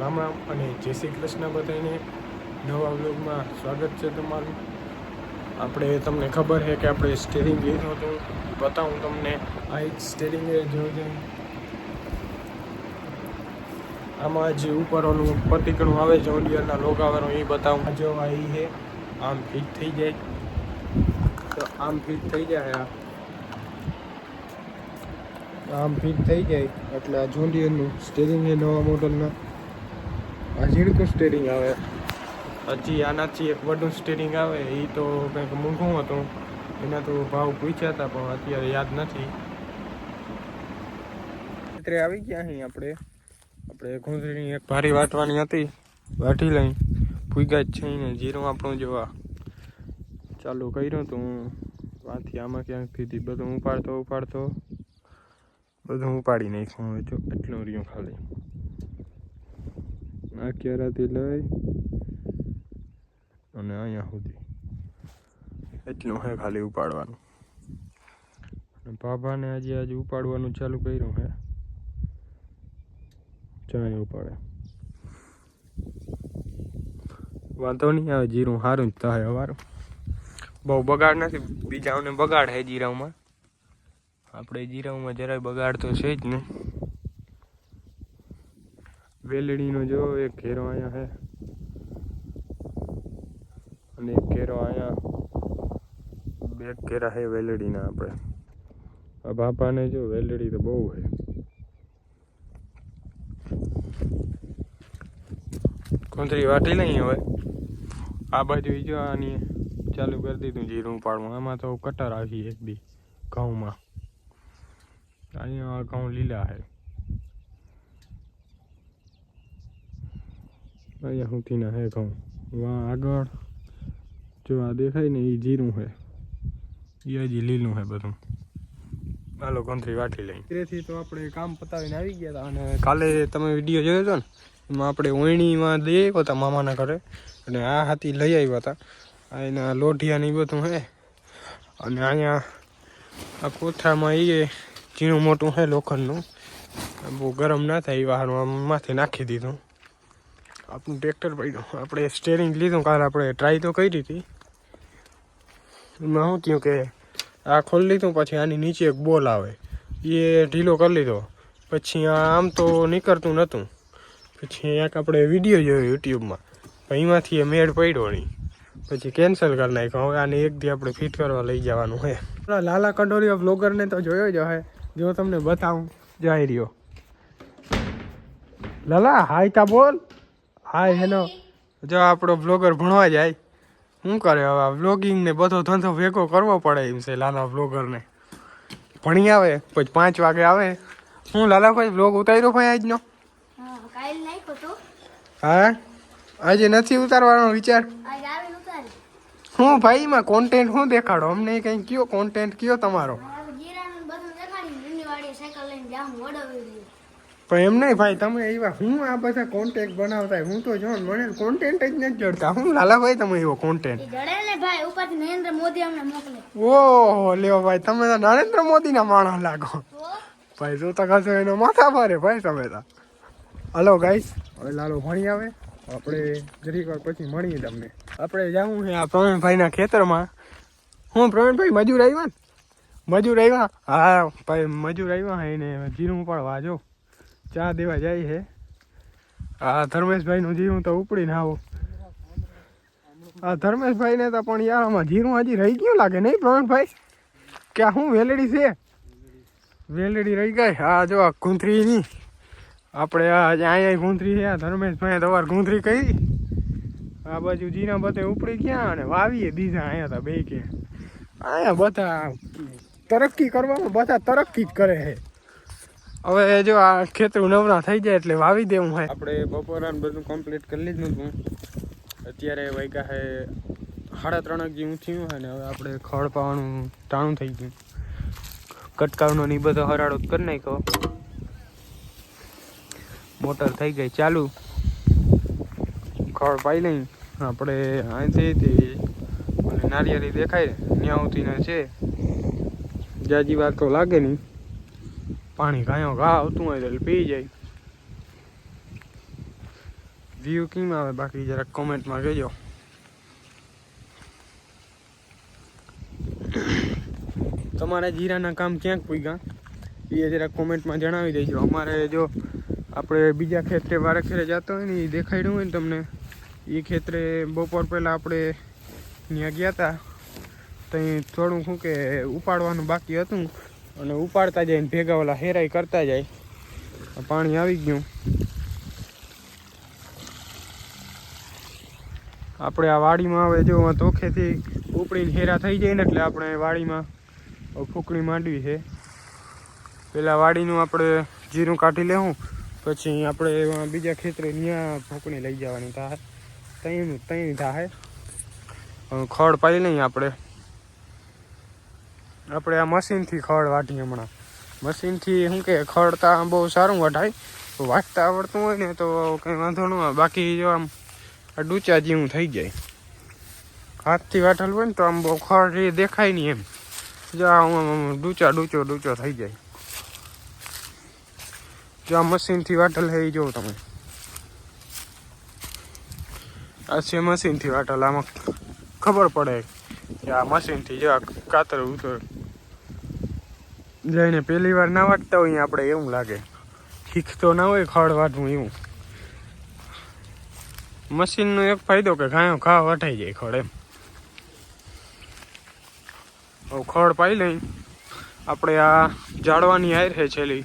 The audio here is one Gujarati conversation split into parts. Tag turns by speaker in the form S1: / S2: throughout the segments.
S1: રામ રામ અને જય શ્રી કૃષ્ણ બધાને નવા વ્લોગમાં સ્વાગત છે તમારું. આપણે તમને ખબર છે કે આપણે સ્ટેરિંગ લીધું હતું. બતાવું તમને. આ એક સ્ટેરિંગ જોઈ આમાં જે ઉપર ઓલું પતિકણું આવે છે ઓડિયરના લોગાવાનું એ બતાવું. જો આ એ આમ ફિટ થઈ જાય. તો આમ ફિટ થઈ જાય આ. આમ ફિટ થઈ જાય. એટલે આ જોન્ડિયરનું સ્ટેરિંગ એ નવા મોડલના આ ઝીણકું સ્ટેરિંગ આવે. હજી આનાથી એક વડું સ્ટેરિંગ આવે એ તો કંઈક મોંઘું હતું. એના તો ભાવ પૂછ્યા હતા પણ અત્યારે યાદ નથી. અત્યારે આવી ગયા અહીં આપણે. આપણે ગુંદરીની એક ભારી વાટવાની હતી વાટી લઈ ભૂગા જ છે ને જીરું આપણું જોવા ચાલુ કર્યું તો હું આમાં આમાં ક્યાંકથી બધું ઉપાડતો ઉપાડતો. બધું ઉપાડી નાખ્યું હવે જો એટલું રહ્યું ખાલી. આ કેરાથી લઈ અને અહીંયા સુધી. એટલું હે ખાલી ઉપાડવાનું. અને બાબાને આજે આજે ઉપાડવાનું ચાલુ કર્યું હે. ચાય ઉપાડે. વાંધો નહીં આવે જીરું સારું જ થાય અમારું બહુ બગાડ નથી બીજાઓને બગાડ હે જીરામાં આપણે જીરામાં જરાય બગાડ તો છે જ નહીં. વેલડીનો જો એક ઘેરો અહીંયા છે અને એક ઘેરો અહીંયા બે ઘેરા છે વેલડીના આપણે. આ બાપાને જો વેલડી તો બહુ છે કોંતરી વાટી નહીં હવે આ બાજુ જો આની ચાલુ કરી દીધું જીરું પાડવું. આમાં તો કટર આવી એક બી ઘઉંમાં. અહીંયા ઘઉં લીલા છે અહીંયા સુધીના હે ઘઉં વા આગળ. જો આ દેખાય ને એ જીરું છે એ હજી લીલું છે બધું. હાલો ગંથરી વાટી લઈ. ત્રેથી તો આપણે કામ પતાવીને આવી ગયા હતા અને કાલે તમે વીડિયો જોયો હતો ને એમાં આપણે ઓયણીમાં દઈ આવ્યા હતા મામાના ઘરે. અને આ હાથી લઈ આવ્યા હતા. આ એના લોઢિયા ને એ બધું હે. અને અહીંયા આ કોઠામાં એ ઝીણું મોટું છે લોખંડનું. બહુ ગરમ ના થાય એ વાહનું આમ માથે નાખી દીધું. આપણું ટ્રેક્ટર પડ્યું. આપણે સ્ટેરિંગ લીધું, કાલે આપણે ટ્રાય તો કરી હતી. એમાં શું થયું કે આ ખોલી લીધું, પછી આની નીચે એક બોલ આવે. એ ઢીલો કરી લીધો. પછી આમ તો નીકળતું નહોતું પછી એક આપણે વીડિયો જોયો યુટ્યુબમાં. એમાંથી એ મેળ પડ્યો નહીં. પછી કેન્સલ કરી નાખ્યો. હવે આને એક દી આપણે ફિટ કરવા લઈ જવાનું છે. લાલા કંડોરીઓ બ્લોગરને તો જોયો જ હે જો તમને બતાવું. જઈ રહ્યો. લાલા, હાય તા બોલ. Hi hello. જો આપણો બ્લોગર ભણવા જાય શું કરે હવે? બ્લોગિંગ ને બધો ધંધો ભેગો કરવો પડે એમ છે લાલા બ્લોગરને ભણી આવે પછી પાંચ વાગે આવે. હું લાલા ભાઈ બ્લોગ ઉતાર્યો ભાઈ આજનો?
S2: હા,
S1: આજે નથી ઉતારવાનો વિચાર? હું ભાઈ એમાં કોન્ટેન્ટ શું દેખાડો? અમને કંઈ કયો કોન્ટેન્ટ કયો તમારો? પણ એમ નહીં ભાઈ તમે એવા હું આ બધા કોન્ટેન્ટ બનાવતા હું તો જો મને કોન્ટેન્ટ જ નથી જડતા. હું લાલાભાઈ તમે એવો કોન્ટેન્ટ ઓહો લેવો ભાઈ તમે તો નરેન્દ્ર મોદીના માણસ લાગો. ભાઈ જો તો કશો એનો માથા ભારે ભાઈ તમે તો. હલો ગાઈસ હવે લાલો ભણી આવે. આપણે જરીક વાર પછી મળીએ તમને. આપણે જાવું છે આ પ્રવીણભાઈના ખેતરમાં. હું પ્રવીણભાઈ મજૂર આવ્યા ને? મજૂર આવ્યા? હા ભાઈ મજૂર આવ્યા એને જીરું ઉપાડવા જો ચા દેવા જાય છે. આ ધર્મેશભાઈનું જીરું તો ઉપડીને આવો. આ ધર્મેશભાઈને તો પણ યાર આમાં જીરું હજી રહી ગયું લાગે નહીં પ્રવીણભાઈ? કે આ શું વેલડી છે? વેલડી રહી ગઈ? આ જો આ ગુંથરીની. આપણે અહીંયા ગુંથરી છે, આ ધર્મેશભાઈ તમારે ગુંથરી કરી. આ બાજુ જીના બધે ઉપડી ગયા અને વાવીએ બીજા અહીંયા હતા બે કે અહીંયા બધા તરક્કી કરવામાં, બધા તરક્કી જ કરે છે. હવે જો આ ખેતરું નવરા થઈ જાય એટલે વાવી દેવું હોય. આપણે બપોરા બધું કમ્પ્લીટ કરી લીધું હતું. અત્યારે વાગ્યા હે સાડા ત્રણ જે ઊંચ્યું હોય ને હવે આપણે ખડ પાવાનું ટાણું થઈ ગયું. કટકાવનો ની બધો હરાડો કરી નાખ્યો. મોટર થઈ ગઈ ચાલુ. ખડ પાઈ લઈ આપણે અહીંથી નારિયેળી દેખાય ત્યાં સુધીને છે. જાજી વાર તો લાગે નહીં. પાણી ગાયો ઘા આવતું હોય તો પી જાય. વ્યૂ કેમ આવે? બાકી જરાક કોમેન્ટમાં કહેજો. તમારા જીરાના કામ ક્યાંક પૂગ્યા? એ જરાક કોમેન્ટમાં જણાવી દેજો. અમારે જો આપણે બીજા ખેતરે વારે ખેરે જતા હોય ને એ દેખાડ્યું હોય ને તમને, એ ખેતરે બપોર પહેલાં આપણે ત્યાં ગયા હતા ત્યાં થોડું શું કે ઉપાડવાનું બાકી હતું. અને ઉપાડતા જાય ને ભેગા ઓલા હેરાઈ કરતા જાય. પાણી આવી ગયું. આપણે આ વાડીમાં હવે જો તોખેથી ઉપડીને હેરા થઈ જાય ને એટલે આપણે વાડીમાં ફૂકણી માંડવી છે. પેલા વાડીનું આપણે જીરું કાઢી લેવું પછી આપણે બીજા ખેતરે ત્યાં ફૂકણી લઈ જવાની થાય તઈ ત્યાં થાય ખડ પાડી લઈએ આપણે. આપણે આ મશીનથી ખડ વાટીએ હમણાં. મશીનથી શું કે ખડતા બહુ સારું વઢાય વાટતા આવડતું હોય ને તો કંઈ વાંધો ન બાકી જો આમ આ ડૂચા જેવું થઈ જાય. હાથથી વાટેલ હોય ને તો આમ બહુ ખડ દેખાય નહીં એમ. જો આમ ડૂચા, ડૂચો ડૂચો થઈ જાય. જો આ મશીનથી વાટેલ હે જોવો તમે. આ છે મશીનથી વાટેલ. આમાં ખબર પડે કે આ મશીનથી જો કાતર ઉતર. જઈને પહેલી વાર ના વાટતા હોય, આપણે એવું લાગે. શીખતો ના હોય, ખડ વાટવું એવું. મશીનનો એક ફાયદો કે ઘાયો ઘા વટાઈ જાય ખડ એમ. હવે ખડ પાઈ લઈ. આપણે આ જાળવાની હાર છે છેલ્લી.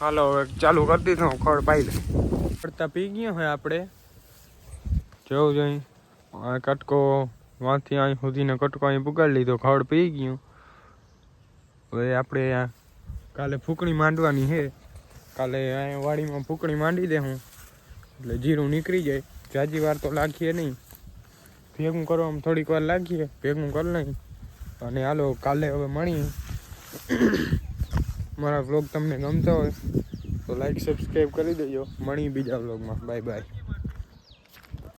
S1: હાલો, હવે ચાલુ કરી હું ખડ પાઈ લઈ. પડતા પી ગયા હોય આપણે. જવું જઈ. કટકો વાંથી અહીં સુધીને કટકો અહીં પુગાડી લીધો, ખડ પી ગયું. હવે આપણે કાલે ફૂકણી માંડવાની છે. કાલે અહીંયા વાડીમાં ફૂકણી માંડી દે હું. એટલે જીરું નીકળી જાય. જાજી વાર તો લાગીએ નહીં. ભેગું કરવામાં થોડીક વાર લાગીએ. ભેગું કરી લઈ. અને હાલો, કાલે હવે મળીએ મારા વ્લોગ તમને ગમતા હોય તો લાઈક સબસ્ક્રાઈબ કરી દેજો. મળી બીજા વ્લોગમાં. Bye bye